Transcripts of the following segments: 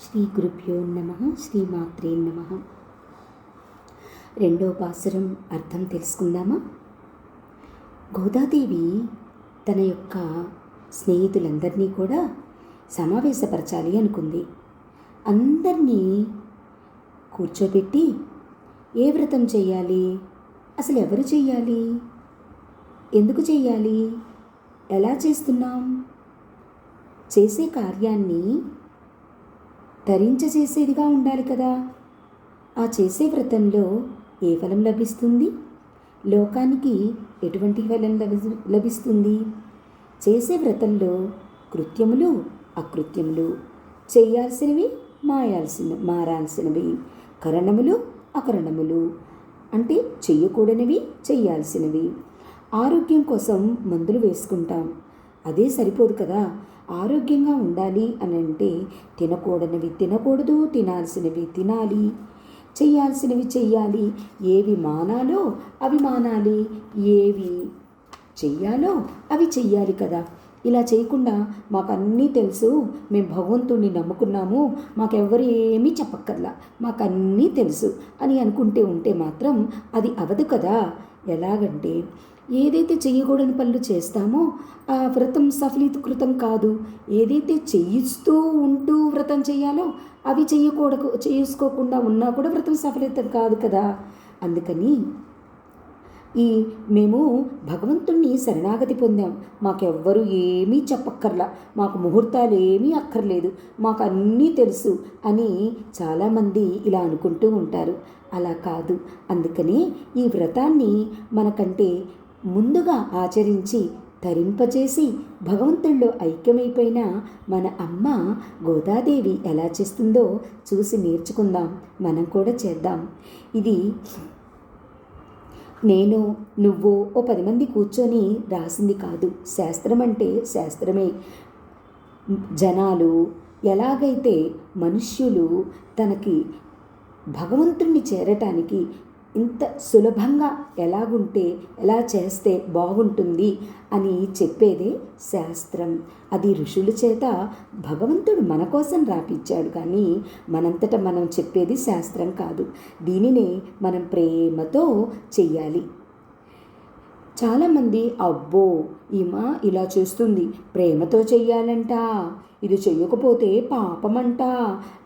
శ్రీ గురుభ్యో నమ శ్రీమాత్రే నమ. రెండో పాసురం అర్థం తెలుసుకుందామా? గోదాదేవి తన యొక్క స్నేహితులందరినీ కూడా సమావేశపరచాలి అనుకుంది. అందరినీ కూర్చోబెట్టి ఏ వ్రతం చేయాలి? అసలు ఎవరు చేయాలి? ఎందుకు చేయాలి? ఎలా చేస్తున్నాం? చేసే కార్యాన్ని ధరించజేసేదిగా ఉండాలి కదా. ఆ చేసే వ్రతంలో ఏ ఫలం లభిస్తుంది? లోకానికి ఎటువంటి ఫలం లభి లభిస్తుంది? చేసే వ్రతంలో కృత్యములు అకృత్యములు చేయాల్సినవి మాయాల్సిన మారాల్సినవి కరణములు అకరణములు అంటే చెయ్యకూడనివి చెయ్యాల్సినవి. ఆరోగ్యం కోసం మందులు వేసుకుంటాం. అదే సరిపోదు కదా. ఆరోగ్యంగా ఉండాలి అని అంటే తినకూడనివి తినకూడదు తినాల్సినవి తినాలి. చేయాల్సినవి చెయ్యాలి ఏవి మానాలో అవి మానాలి. ఏవి చెయ్యాలో అవి చెయ్యాలి కదా. ఇలా చేయకుండా మాకు అన్నీ తెలుసు. మేము భగవంతుణ్ణి నమ్ముకున్నాము. మాకెవ్వరు ఏమీ చెప్పక్కర్లా. మాకు అన్నీ తెలుసు అని అనుకుంటే ఉంటే మాత్రం అది అవదు కదా. ఎలాగంటే ఏదైతే చేయకూడని పనులు చేస్తామో ఆ వ్రతం సఫలీకృతం కాదు. ఏదైతే చేయిస్తూ ఉంటూ వ్రతం చేయాలో అవి చేయకూడదు చేసుకోకుండా ఉన్నా కూడా వ్రతం సఫలితం కాదు కదా. అందుకని ఈ మేము భగవంతుణ్ణి శరణాగతి పొందాం. మాకెవ్వరు ఏమీ చెప్పక్కర్లా. మాకు ముహూర్తాలు ఏమీ అక్కర్లేదు. మాకు అన్నీ తెలుసు అని చాలామంది ఇలా అనుకుంటూ ఉంటారు. అలా కాదు. అందుకనే ఈ వ్రతాన్ని మనకంటే ముందుగా ఆచరించి తరింపచేసి భగవంతుల్లో ఐక్యమైపోయిన మన అమ్మ గోదాదేవి ఎలా చేస్తుందో చూసి నేర్చుకుందాం. మనం కూడా చేద్దాం. ఇది నేను నువ్వు ఓ పది మంది కూర్చొని రాసింది కాదు. శాస్త్రం అంటే శాస్త్రమే. జనాలు ఎలాగైతే మనుష్యులు తనకి భగవంతుణ్ణి చేరటానికి ఇంత సులభంగా ఎలాగుంటే ఎలా చేస్తే బాగుంటుంది అని చెప్పేదే శాస్త్రం. అది ఋషుల చేత భగవంతుడు మన కోసం రాపిచ్చాడు కానీ మనంతట మనం చెప్పేది శాస్త్రం కాదు. దీనినే మనం ప్రేమతో చెయ్యాలి. చాలామంది అబ్బో ఈమె ఇలా చేస్తుంది. ప్రేమతో చెయ్యాలంట? ఇది చెయ్యకపోతే పాపమంట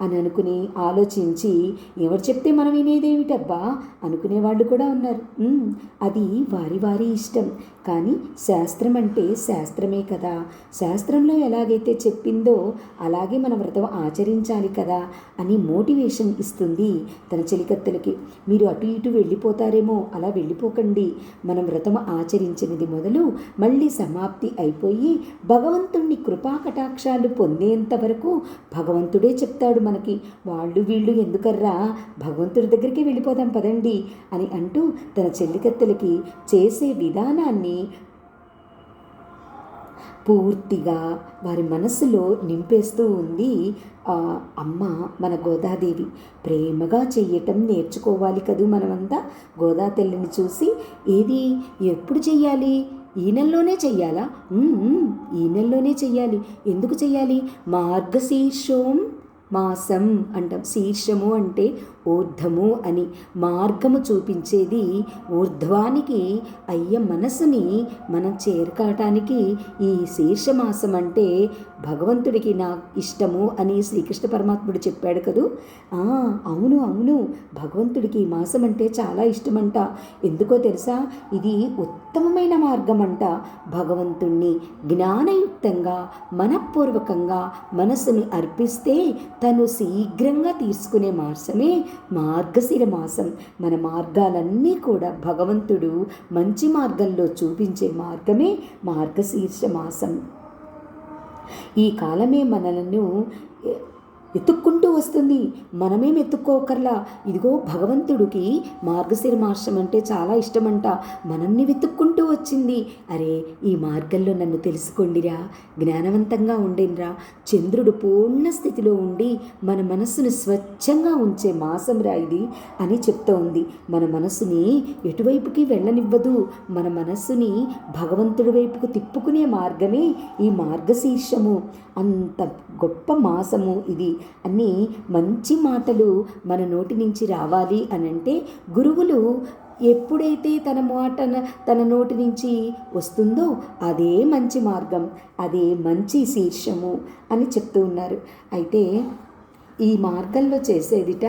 అని అనుకుని ఆలోచించి ఎవరు చెప్తే మనం వినేదేమిటబ్బా? అనుకునేవాళ్ళు కూడా ఉన్నారు. అది వారి వారి ఇష్టం. కానీ శాస్త్రం అంటే శాస్త్రమే కదా. శాస్త్రంలో ఎలాగైతే చెప్పిందో అలాగే మన వ్రతం ఆచరించాలి కదా అని మోటివేషన్ ఇస్తుంది తన చెలికత్తలకి. మీరు అటు ఇటు వెళ్ళిపోతారేమో అలా వెళ్ళిపోకండి. మనం వ్రతం ఆచరించినది మొదలు మళ్ళీ సమాప్తి అయిపోయి భగవంతుణ్ణి కృపాకటాక్షాలు పొందేంతవరకు భగవంతుడే చెప్తాడు మనకి. వాళ్ళు వీళ్ళు ఎందుకర్రా? భగవంతుడి దగ్గరికి వెళ్ళిపోదాం పదండి అని అంటూ తన చెల్లికత్తెలకి చేసే విధానాన్ని పూర్తిగా వారి మనసులో నింపేస్తూ ఉంది అమ్మ మన గోదాదేవి. ప్రేమగా చెయ్యటం నేర్చుకోవాలి కదూ మనమంతా? గోదా తల్లిని చూసి ఏది? ఎప్పుడు చెయ్యాలి? ఈ నెలలోనే చెయ్యాలా? ఈ నెలలోనే చెయ్యాలి. ఎందుకు చెయ్యాలి? మార్గశీర్షోం మాసం అంటాం. శీర్షము అంటే ఊర్ధము అని. మార్గము చూపించేది ఊర్ధ్వానికి అయ్య మనసుని మనం చేరుకోవటానికి ఈ శీర్షమాసం అంటే భగవంతుడికి నా ఇష్టము అని శ్రీకృష్ణ పరమాత్ముడు చెప్పాడు కదూ. అవును అవును. భగవంతుడికి ఈ మాసం అంటే చాలా ఇష్టమంట. ఎందుకో తెలుసా? ఇది ఉత్తమమైన మార్గం అంట భగవంతుణ్ణి జ్ఞానయుక్తంగా మనపూర్వకంగా మనసుని అర్పిస్తే తను శీఘ్రంగా తీసుకునే మాసమే మార్గశిర మాసం. మన మార్గాలన్నీ కూడా భగవంతుడు మంచి మార్గంలో చూపించే మార్గమే మార్గశీర్ష మాసం. ఈ కాలమే మనలను ఎత్తుక్కుంటూ వస్తుంది. మనమేం ఎత్తుక్కోకర్లా? ఇదిగో భగవంతుడికి మార్గశిర మార్షం అంటే చాలా ఇష్టమంట. మనల్ని వెతుక్కుంటూ వచ్చింది. అరే ఈ మార్గంలో నన్ను తెలుసుకోండిరా. జ్ఞానవంతంగా ఉండినరా. చంద్రుడు పూర్ణ స్థితిలో ఉండి మన మనస్సును స్వచ్ఛంగా ఉంచే మాసం రా ఇది అని చెప్తోంది. మన మనస్సుని ఎటువైపుకి వెళ్ళనివ్వదు. మన మనస్సుని భగవంతుడి వైపుకు తిప్పుకునే మార్గమే ఈ మార్గశీర్షము. అంత గొప్ప మాసము ఇది. అని మంచి మాటలు మన నోటి నుంచి రావాలి అని అంటే గురువులు ఎప్పుడైతే తన మాట తన నోటి నుంచి వస్తుందో అదే మంచి మార్గం అదే మంచి శీర్షము అని చెప్తూ ఉన్నారు. అయితే ఈ మార్గంలో చేసేదిట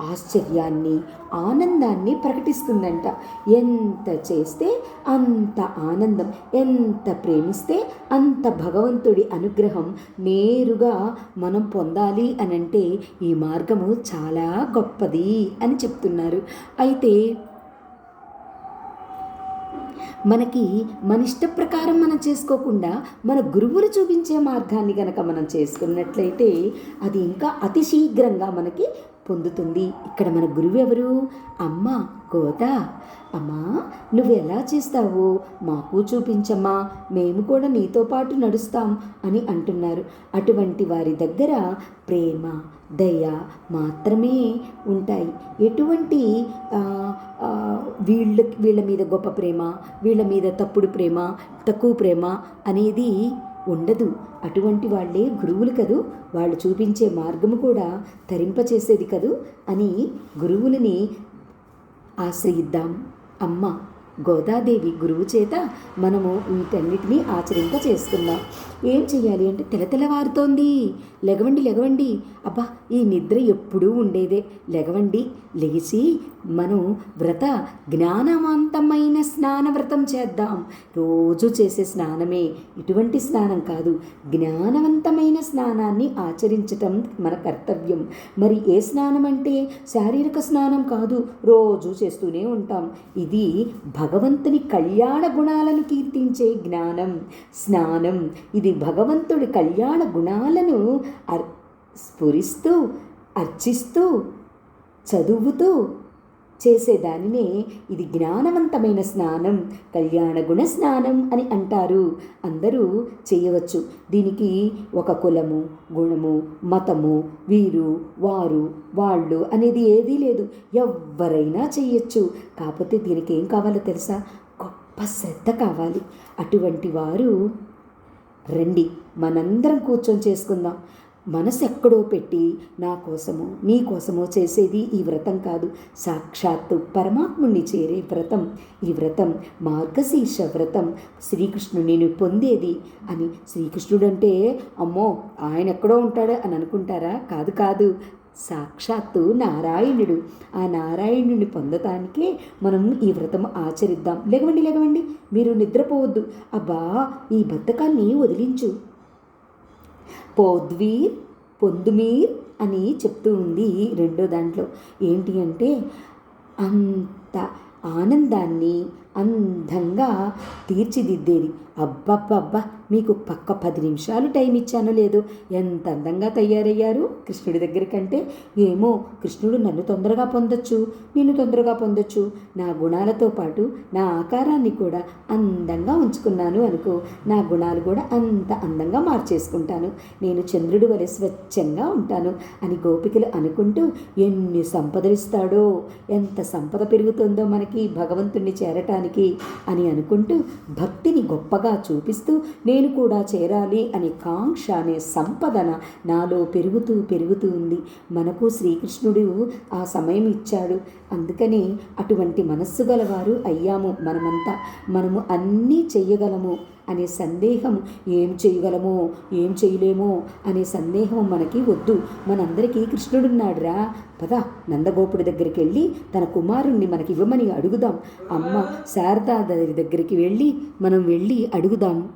ఆశ్చర్యాన్ని ఆనందాన్ని ప్రకటిస్తుందంట. ఎంత చేస్తే అంత ఆనందం ఎంత ప్రేమిస్తే అంత భగవంతుడి అనుగ్రహం నేరుగా మనం పొందాలి అని అంటే ఈ మార్గము చాలా గొప్పది అని చెప్తున్నారు. అయితే మనకి మన ఇష్ట ప్రకారం మనం చేసుకోకుండా మన గురువులు చూపించే మార్గాన్ని కనుక మనం చేసుకున్నట్లయితే అది ఇంకా అతి శీఘ్రంగా మనకి పొందుతుంది. ఇక్కడ మన గురువు ఎవరు అమ్మ కోత. అమ్మా నువ్వు ఎలా చేస్తావో? మాకు చూపించమ్మా మేము కూడా నీతో పాటు నడుస్తాం అని అంటున్నారు. అటువంటి వారి దగ్గర ప్రేమ దయ మాత్రమే ఉంటాయి. ఎటువంటి వీళ్ళ వీళ్ళ మీద గొప్ప ప్రేమ వీళ్ళ మీద తప్పుడు ప్రేమ తక్కువ ప్రేమ అనేది ఉండదు. అటువంటి వాళ్ళే గురువులు కదూ? వాళ్ళు చూపించే మార్గము కూడా తరింపచేసేది కదూ? అని గురువులని ఆశ్రయిద్దాం. అమ్మ గోదాదేవి గురువు చేత మనము వీటన్నిటినీ ఆచరింప చేసుకుందాం ఏం చెయ్యాలి అంటే తెలతెలవారుతోంది. లెగవండి లెగవండి. అబ్బా ఈ నిద్ర ఎప్పుడూ ఉండేదే. లెగవండి లేచి మనం వ్రత జ్ఞానవంతమైన స్నాన వ్రతం చేద్దాం. రోజు చేసే స్నానమే ఇటువంటి స్నానం కాదు. జ్ఞానవంతమైన స్నానాన్ని ఆచరించటం మన కర్తవ్యం. మరి ఏ స్నానం అంటే శారీరక స్నానం కాదు. రోజు చేస్తూనే ఉంటాం. ఇది భగవంతుని కళ్యాణ గుణాలను కీర్తించే జ్ఞానం స్నానం. ఇది భగవంతుడి కళ్యాణ గుణాలను అర్ స్ఫురిస్తూ అర్చిస్తూ చదువుతూ చేసేదానినే. ఇది జ్ఞానవంతమైన స్నానం కళ్యాణ గుణ స్నానం అని అంటారు. అందరూ చేయవచ్చు. దీనికి ఒక కులము గుణము మతము వీరు వారు వాళ్ళు అనేది ఏదీ లేదు. ఎవరైనా చేయొచ్చు. కాకపోతే దీనికి ఏం కావాలో తెలుసా? గొప్ప శ్రద్ధ కావాలి. అటువంటి వారు రండి. మనందరం కూర్చొని చేసుకుందాం. మనసు ఎక్కడో పెట్టి నా కోసమో నీ కోసమో చేసేది ఈ వ్రతం కాదు. సాక్షాత్తు పరమాత్ముణ్ణి చేరే వ్రతం ఈ వ్రతం మార్గశీర్ష వ్రతం. శ్రీకృష్ణుని పొందేది అని శ్రీకృష్ణుడు అంటే అమ్మో ఆయన ఎక్కడో ఉంటాడు అని అనుకుంటారా? కాదు కాదు. సాక్షాత్తు నారాయణుడు. ఆ నారాయణుడిని పొందటానికే మనం ఈ వ్రతం ఆచరిద్దాం. లేగవండి లేగవండి మీరు నిద్రపోవద్దు. అబ్బా ఈ బద్ధకాన్ని వదిలించు. పోద్వీర్ పొందుమీర్ అని చెప్తూ ఉంది రెండో దాంట్లో. ఏంటి అంటే అంత ఆనందాన్ని అందంగా తీర్చిదిద్దేది. అబ్బబ్బబ్బా మీకు పక్క పది నిమిషాలు టైం ఇచ్చానో లేదో ఎంత అందంగా తయారయ్యారు? కృష్ణుడి దగ్గర కంటే ఏమో కృష్ణుడు నన్ను తొందరగా పొందొచ్చు నేను తొందరగా పొందొచ్చు. నా గుణాలతో పాటు నా ఆకారాన్ని కూడా అందంగా ఉంచుకున్నాను అనుకో నా గుణాలు కూడా అంత అందంగా మార్చేసుకుంటాను. నేను చంద్రుడి వలె స్వచ్ఛంగా ఉంటాను అని గోపికలు అనుకుంటూ ఎన్ని సంపదలిస్తాడో ఎంత సంపద పెరుగుతుందో మనకి భగవంతుణ్ణి చేరటానికి అని అనుకుంటూ భక్తిని గొప్పగా చూపిస్తూ నేను నేను కూడా చేరాలి అనే కాంక్ష అనే సంపదన నాలో పెరుగుతూ పెరుగుతూ ఉంది. మనకు శ్రీకృష్ణుడు ఆ సమయం ఇచ్చాడు. అందుకని అటువంటి మనస్సు గలవారు అయ్యాము మనమంతా. మనము అన్నీ చెయ్యగలము అనే సందేహం ఏం చేయగలమో ఏం చేయలేమో అనే సందేహం మనకి వద్దు. మనందరికీ కృష్ణుడున్నాడురా. పద నందగోపుడి దగ్గరికి వెళ్ళి తన కుమారుణ్ణి మనకి ఇవ్వమని అడుగుదాం. అమ్మ శారదా దగ్గరికి వెళ్ళి మనం వెళ్ళి అడుగుదాం.